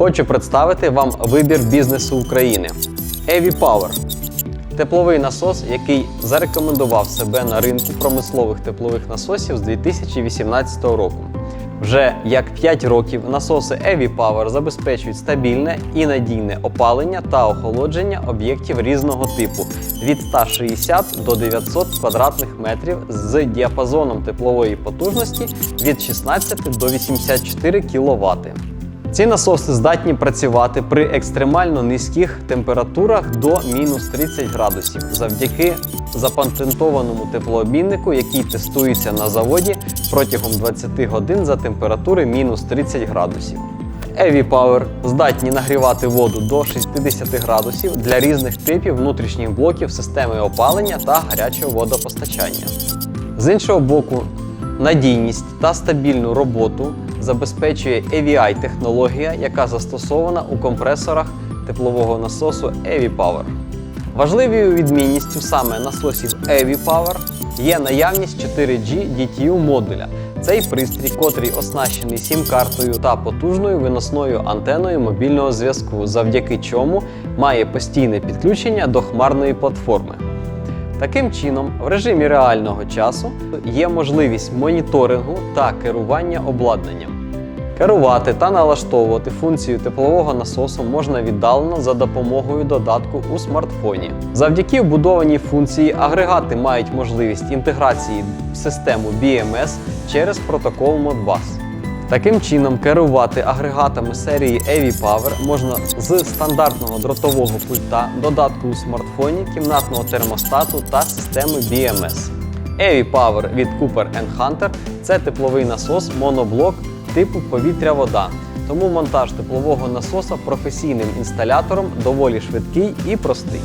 Хочу представити вам вибір бізнесу України. Evі Power тепловий насос, який зарекомендував себе на ринку промислових теплових насосів з 2018 року. Вже як 5 років насоси Evі Power забезпечують стабільне і надійне опалення та охолодження об'єктів різного типу від 160 до 900 квадратних метрів з діапазоном теплової потужності від 16 до 84 кВт. Ці насоси здатні працювати при екстремально низьких температурах до мінус 30 градусів завдяки запатентованому теплообміннику, який тестується на заводі протягом 20 годин за температури мінус 30 градусів. Evі Power здатні нагрівати воду до 60 градусів для різних типів внутрішніх блоків системи опалення та гарячого водопостачання. З іншого боку, надійність та стабільну роботу забезпечує AVI технологія, яка застосована у компресорах теплового насосу Evі Power. Важливою відмінністю саме насосів Evі Power є наявність 4G DTU модуля. Цей пристрій, котрий оснащений сім-картою та потужною виносною антеною мобільного зв'язку, завдяки чому має постійне підключення до хмарної платформи. Таким чином, в режимі реального часу є можливість моніторингу та керування обладнанням. Керувати та налаштовувати функцію теплового насосу можна віддалено за допомогою додатку у смартфоні. Завдяки вбудованій функції агрегати мають можливість інтеграції в систему BMS через протокол Modbus. Таким чином, керувати агрегатами серії Evі Power можна з стандартного дротового пульта, додатку у смартфоні, кімнатного термостату та системи BMS. Evі Power від Cooper Hunter – це тепловий насос моноблок типу повітря-вода. Тому монтаж теплового насоса професійним інсталятором доволі швидкий і простий.